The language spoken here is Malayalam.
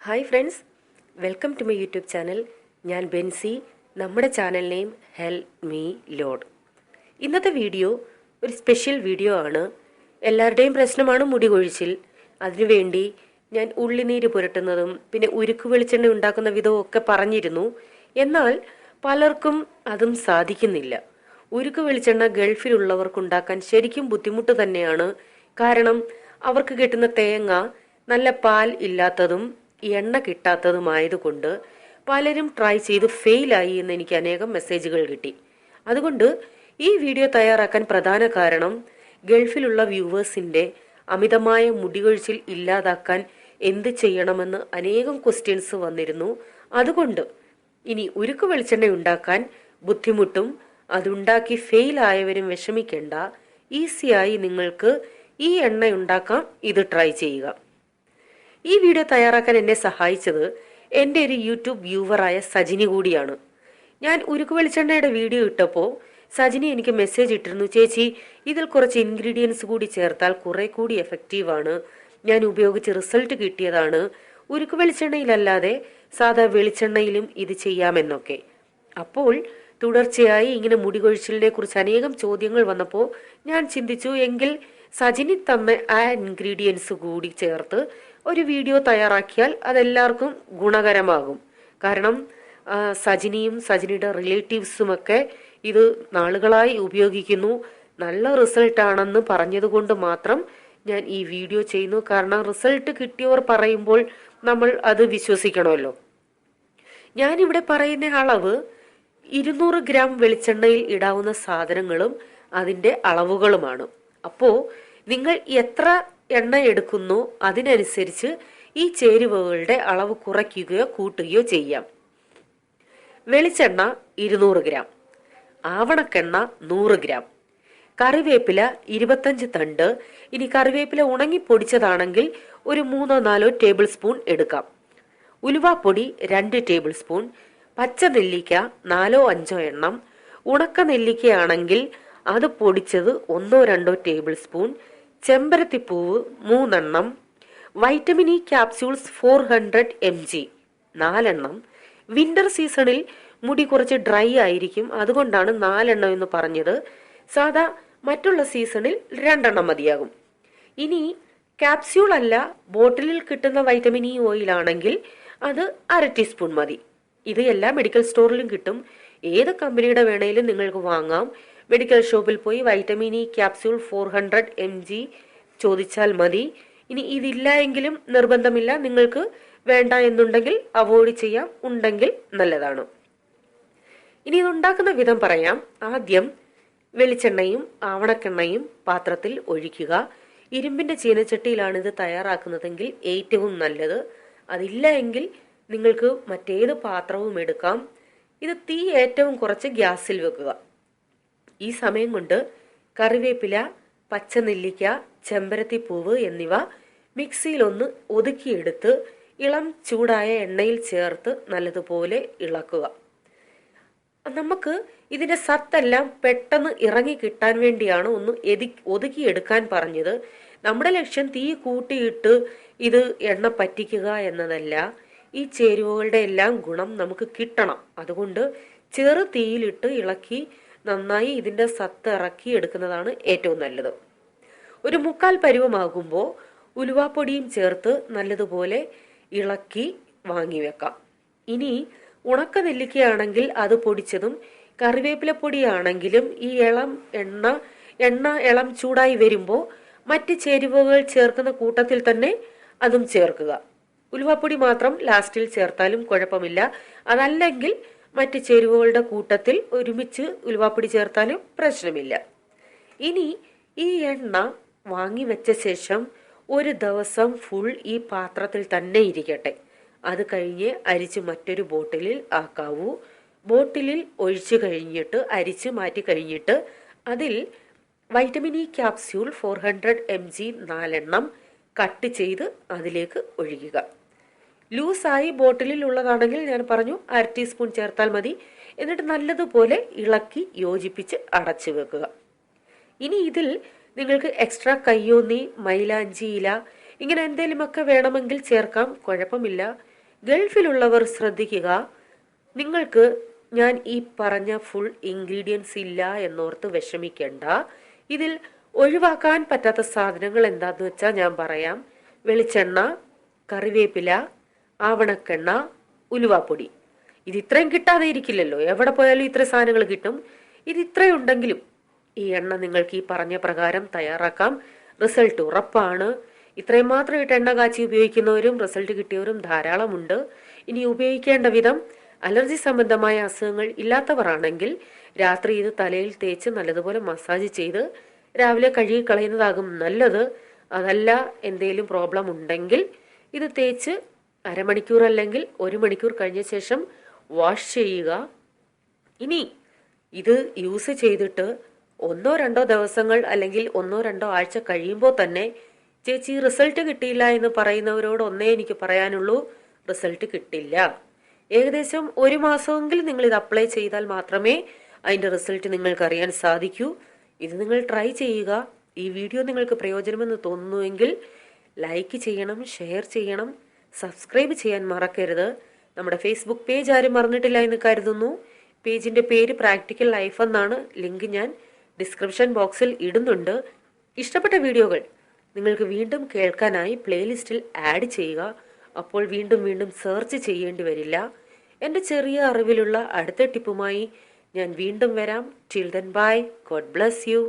Hi friends welcome to my YouTube channel ഞാൻ ബെൻസി. നമ്മുടെ channel name help me lord ഇന്നത്തെ വീഡിയോ ഒരു സ്പെഷ്യൽ വീഡിയോ ആണ്. എല്ലാവരുടെയും പ്രശ്നമാണ് മുടി കൊഴിച്ചിൽ അതിനുവേണ്ടി ഞാൻ ഉള്ളിനീര് പുരട്ടുന്നതും പിന്നെ ഉരുക്ക് വെളിച്ചെണ്ണ ഉണ്ടാക്കുന്ന വിധവും ഒക്കെ പറഞ്ഞിരുന്നു. എന്നാൽ പലർക്കും അതും സാധിക്കുന്നില്ല. ഉരുക്ക് വെളിച്ചെണ്ണ ഗൾഫിലുള്ളവർക്ക് ഉണ്ടാക്കാൻ ശരിക്കും ബുദ്ധിമുട്ട് തന്നെയാണ്. കാരണം അവർക്ക് കിട്ടുന്ന തേങ്ങ നല്ല പാൽ ഇല്ലാത്തതും എണ്ണ കിട്ടാത്തതുമായതുകൊണ്ട് പലരും ട്രൈ ചെയ്ത് ഫെയിലായി എന്ന് എനിക്ക് അനേകം മെസ്സേജുകൾ കിട്ടി. അതുകൊണ്ട് ഈ വീഡിയോ തയ്യാറാക്കാൻ പ്രധാന കാരണം ഗൾഫിലുള്ള വ്യൂവേഴ്സിന്റെ അമിതമായ മുടികൊഴിച്ചിൽ ഇല്ലാതാക്കാൻ എന്ത് ചെയ്യണമെന്ന് അനേകം ക്വസ്റ്റ്യൻസ് വന്നിരുന്നു. അതുകൊണ്ട് ഇനി ഉരുക്ക് വെളിച്ചെണ്ണ ഉണ്ടാക്കാൻ ബുദ്ധിമുട്ടും അതുണ്ടാക്കി ഫെയിൽ ആയവരും വിഷമിക്കേണ്ട. ഈസിയായി നിങ്ങൾക്ക് ഈ എണ്ണ ഉണ്ടാക്കാം. ഇത് ട്രൈ ചെയ്യുക. ഈ വീഡിയോ തയ്യാറാക്കാൻ എന്നെ സഹായിച്ചത് എന്റെ ഒരു യൂട്യൂബ് വ്യൂവറായ സജിനി കൂടിയാണ്. ഞാൻ ഉരുക്ക് വെളിച്ചെണ്ണയുടെ വീഡിയോ ഇട്ടപ്പോൾ സജിനി എനിക്ക് മെസ്സേജ് ഇട്ടിരുന്നു ചേച്ചി ഇതിൽ കുറച്ച് ഇൻഗ്രീഡിയൻസ് കൂടി ചേർത്താൽ കുറെ കൂടി എഫക്റ്റീവാണ് ഞാൻ ഉപയോഗിച്ച് റിസൾട്ട് കിട്ടിയതാണ്. ഉരുക്ക് വെളിച്ചെണ്ണയിലല്ലാതെ സാധാ വെളിച്ചെണ്ണയിലും ഇത് ചെയ്യാമെന്നൊക്കെ. അപ്പോൾ തുടർച്ചയായി ഇങ്ങനെ മുടി കൊഴിച്ചിലിനെ കുറിച്ച് അനേകം ചോദ്യങ്ങൾ വന്നപ്പോൾ ഞാൻ ചിന്തിച്ചു എങ്കിൽ സജിനി തന്ന ആ ഇൻഗ്രീഡിയൻസ് കൂടി ചേർത്ത് ഒരു വീഡിയോ തയ്യാറാക്കിയാൽ അതെല്ലാവർക്കും ഗുണകരമാകും. കാരണം സജിനിയും സജിനിയുടെ റിലേറ്റീവ്സും ഒക്കെ ഇത് നാളുകളായി ഉപയോഗിക്കുന്നു. നല്ല റിസൾട്ടാണെന്ന് പറഞ്ഞതുകൊണ്ട് മാത്രം ഞാൻ ഈ വീഡിയോ ചെയ്യുന്നു. കാരണം റിസൾട്ട് കിട്ടിയവർ പറയുമ്പോൾ നമ്മൾ അത് വിശ്വസിക്കണമല്ലോ. ഞാനിവിടെ പറയുന്ന അളവ് ഇരുന്നൂറ് ഗ്രാം വെളിച്ചെണ്ണയിൽ ഇടാവുന്ന സാധനങ്ങളും അതിന്റെ അളവുകളുമാണ്. അപ്പോൾ നിങ്ങൾ എത്ര എണ്ണ എടുക്കുന്നോ അതിനനുസരിച്ച് ഈ ചേരുവകളുടെ അളവ് കുറയ്ക്കുകയോ കൂട്ടുകയോ ചെയ്യാം. വെളിച്ചെണ്ണ ഇരുന്നൂറ് ഗ്രാം. ആവണക്കെണ്ണ നൂറ് ഗ്രാം. കറിവേപ്പില ഇരുപത്തഞ്ച് തണ്ട്. ഇനി കറിവേപ്പില ഉണങ്ങി പൊടിച്ചതാണെങ്കിൽ ഒരു മൂന്നോ നാലോ ടേബിൾ സ്പൂൺ എടുക്കാം. ഉലുവാപ്പൊടി രണ്ട് ടേബിൾ സ്പൂൺ. പച്ച നെല്ലിക്ക നാലോ അഞ്ചോ എണ്ണം. ഉണക്ക നെല്ലിക്കയാണെങ്കിൽ അത് പൊടിച്ചത് ഒന്നോ രണ്ടോ ടേബിൾ സ്പൂൺ. ചെമ്പരത്തിപ്പൂവ് മൂന്നെണ്ണം vitamin E capsules four hundred M G നാലെണ്ണം. വിന്റർ സീസണിൽ മുടി കുറച്ച് ഡ്രൈ ആയിരിക്കും. അതുകൊണ്ടാണ് നാലെണ്ണം എന്ന് പറഞ്ഞത്. സാധാ മറ്റുള്ള സീസണിൽ രണ്ടെണ്ണം മതിയാകും. ഇനി ക്യാപ്സ്യൂൾ അല്ല ബോട്ടിലിൽ കിട്ടുന്ന വൈറ്റമിൻ ഇ ഓയിൽ ആണെങ്കിൽ അത് അര ടീസ്പൂൺ മതി. ഇത് എല്ലാ മെഡിക്കൽ സ്റ്റോറിലും കിട്ടും. ഏത് കമ്പനിയുടെ വേണേലും നിങ്ങൾക്ക് വാങ്ങാം. മെഡിക്കൽ ഷോപ്പിൽ പോയി vitamin E capsule four hundred M G ചോദിച്ചാൽ മതി. ഇനി ഇതില്ല എങ്കിലും നിർബന്ധമില്ല. നിങ്ങൾക്ക് വേണ്ട എന്നുണ്ടെങ്കിൽ അവോയ്ഡ് ചെയ്യാം. ഉണ്ടെങ്കിൽ നല്ലതാണ്. ഇനി ഇത് ഉണ്ടാക്കുന്ന വിധം പറയാം. ആദ്യം വെളിച്ചെണ്ണയും ആവണക്കെണ്ണയും പാത്രത്തിൽ ഒഴിക്കുക. ഇരുമ്പിന്റെ ചീനച്ചട്ടിയിലാണ് ഇത് തയ്യാറാക്കുന്നതെങ്കിൽ ഏറ്റവും നല്ലത്. അതില്ല എങ്കിൽ നിങ്ങൾക്ക് മറ്റേത് പാത്രവും എടുക്കാം. ഇത് തീ ഏറ്റവും കുറച്ച് ഗ്യാസിൽ വെക്കുക. ഈ സമയം കൊണ്ട് കറിവേപ്പില പച്ചനെല്ലിക്ക ചെമ്പരത്തിപ്പൂവ് എന്നിവ മിക്സിയിൽ ഒന്ന് ഒതുക്കിയെടുത്ത് ഇളം ചൂടായ എണ്ണയിൽ ചേർത്ത് നല്ലതുപോലെ ഇളക്കുക. നമുക്ക് ഇതിന്റെ സത്തെല്ലാം പെട്ടെന്ന് ഇറങ്ങി കിട്ടാൻ വേണ്ടിയാണ് ഒന്ന് എതി ഒതുക്കിയെടുക്കാൻ പറഞ്ഞത്. നമ്മുടെ ലക്ഷ്യം തീ കൂട്ടിയിട്ട് ഇത് എണ്ണ പറ്റിക്കുക എന്നതല്ല. ഈ ചേരുവകളുടെ എല്ലാം ഗുണം നമുക്ക് കിട്ടണം. അതുകൊണ്ട് ചെറു തീയിലിട്ട് ഇളക്കി നന്നായി ഇതിന്റെ സത്ത് ഇറക്കി എടുക്കുന്നതാണ് ഏറ്റവും നല്ലത്. ഒരു മുക്കാൽ പരുവമാകുമ്പോൾ ഉലുവാപ്പൊടിയും ചേർത്ത് നല്ലതുപോലെ ഇളക്കി വാങ്ങി വെക്കാം. ഇനി ഉണക്ക നെല്ലിക്കയാണെങ്കിൽ അത് പൊടിച്ചതും കറിവേപ്പില പൊടിയാണെങ്കിലും ഈ ഇളം എണ്ണ എണ്ണ ഇളം ചൂടായി വരുമ്പോൾ മറ്റ് ചേരുവകൾ ചേർക്കുന്ന കൂട്ടത്തിൽ തന്നെ അതും ചേർക്കുക. ഉലുവാപ്പൊടി മാത്രം ലാസ്റ്റിൽ ചേർത്താലും കുഴപ്പമില്ല. അതല്ലെങ്കിൽ മറ്റ് ചേരുവകളുടെ കൂട്ടത്തിൽ ഒരുമിച്ച് ഉലുവാപ്പൊടി ചേർത്താലും പ്രശ്നമില്ല. ഇനി ഈ എണ്ണ വാങ്ങി വെച്ച ശേഷം ഒരു ദിവസം ഫുൾ ഈ പാത്രത്തിൽ തന്നെ ഇരിക്കട്ടെ. അത് കഴിഞ്ഞ് അരിച്ച് മറ്റൊരു ബോട്ടിലിൽ ആക്കാവൂ. ബോട്ടിലിൽ ഒഴിച്ചു കഴിഞ്ഞിട്ട് അരിച്ച് മാറ്റി കഴിഞ്ഞിട്ട് അതിൽ vitamin E capsule four hundred M G നാലെണ്ണം കട്ട് ചെയ്ത് അതിലേക്ക് ഒഴിക്കുക. ലൂസായി ബോട്ടിലിൽ ഉള്ളതാണെങ്കിൽ ഞാൻ പറഞ്ഞു അര ടീസ്പൂൺ ചേർത്താൽ മതി. എന്നിട്ട് നല്ലതുപോലെ ഇളക്കി യോജിപ്പിച്ച് അടച്ചു വെക്കുക. ഇനി ഇതിൽ നിങ്ങൾക്ക് എക്സ്ട്രാ കയ്യോന്നി മൈലാഞ്ചി ഇല ഇങ്ങനെ എന്തെങ്കിലുമൊക്കെ വേണമെങ്കിൽ ചേർക്കാം കുഴപ്പമില്ല. ഗൾഫിലുള്ളവർ ശ്രദ്ധിക്കുക നിങ്ങൾക്ക് ഞാൻ ഈ പറഞ്ഞ ഫുൾ ഇൻഗ്രീഡിയൻസ് ഇല്ല എന്നോർത്ത് വിഷമിക്കേണ്ട. ഇതിൽ ഒഴിവാക്കാൻ പറ്റാത്ത സാധനങ്ങൾ എന്താന്ന് വെച്ചാൽ ഞാൻ പറയാം. വെളിച്ചെണ്ണ കറിവേപ്പില ആവണക്കെണ്ണ ഉലുവാപ്പൊടി. ഇത് ഇത്രയും കിട്ടാതെ ഇരിക്കില്ലല്ലോ. എവിടെ പോയാലും ഇത്ര സാധനങ്ങൾ കിട്ടും. ഇത് ഇത്രയുണ്ടെങ്കിലും ഈ എണ്ണ നിങ്ങൾക്ക് ഈ പറഞ്ഞ പ്രകാരം തയ്യാറാക്കാം. റിസൾട്ട് ഉറപ്പാണ്. ഇത്രയും മാത്രം ഇട്ട് എണ്ണ കാച്ചി ഉപയോഗിക്കുന്നവരും റിസൾട്ട് കിട്ടിയവരും ധാരാളമുണ്ട്. ഇനി ഉപയോഗിക്കേണ്ട വിധം അലർജി സംബന്ധമായ അസുഖങ്ങൾ ഇല്ലാത്തവരാണെങ്കിൽ രാത്രി ഇത് തലയിൽ തേച്ച് നല്ലതുപോലെ മസാജ് ചെയ്ത് രാവിലെ കഴുകി കളയുന്നതാകും നല്ലത്. അതല്ല എന്തെങ്കിലും പ്രോബ്ലം ഉണ്ടെങ്കിൽ ഇത് തേച്ച് അരമണിക്കൂർ അല്ലെങ്കിൽ ഒരു മണിക്കൂർ കഴിഞ്ഞ ശേഷം വാഷ് ചെയ്യുക. ഇനി ഇത് യൂസ് ചെയ്തിട്ട് ഒന്നോ രണ്ടോ ദിവസങ്ങൾ അല്ലെങ്കിൽ ഒന്നോ രണ്ടോ ആഴ്ച കഴിയുമ്പോൾ തന്നെ ചേച്ചി റിസൾട്ട് കിട്ടിയില്ല എന്ന് പറയുന്നവരോട് ഒന്നേ എനിക്ക് പറയാനുള്ളൂ റിസൾട്ട് കിട്ടില്ല. ഏകദേശം ഒരു മാസമെങ്കിലും നിങ്ങൾ ഇത് അപ്ലൈ ചെയ്താൽ മാത്രമേ അതിന്റെ റിസൾട്ട് നിങ്ങൾക്ക് അറിയാൻ സാധിക്കൂ. ഇത് നിങ്ങൾ ട്രൈ ചെയ്യുക. ഈ വീഡിയോ നിങ്ങൾക്ക് പ്രയോജനമെന്ന് തോന്നുന്നുവെങ്കിൽ ലൈക്ക് ചെയ്യണം ഷെയർ ചെയ്യണം. സബ്സ്ക്രൈബ് ചെയ്യാൻ മറക്കരുത്. നമ്മുടെ ഫേസ്ബുക്ക് പേജ് ആരും മറന്നിട്ടില്ല എന്ന് കരുതുന്നു. പേജിന്റെ പേര് പ്രാക്ടിക്കൽ ലൈഫ് എന്നാണ് ലിങ്ക് ഞാൻ ഡിസ്ക്രിപ്ഷൻ ബോക്സിൽ ഇടുന്നുണ്ട്. ഇഷ്ടപ്പെട്ട വീഡിയോകൾ നിങ്ങൾക്ക് വീണ്ടും കേൾക്കാനായി പ്ലേലിസ്റ്റിൽ ആഡ് ചെയ്യുക. അപ്പോൾ വീണ്ടും വീണ്ടും സെർച്ച് ചെയ്യേണ്ടി വരില്ല. എന്റെ ചെറിയ അറിവിലുള്ള അടുത്ത ടിപ്പുമായി ഞാൻ വീണ്ടും വരാം. Till then bye God bless you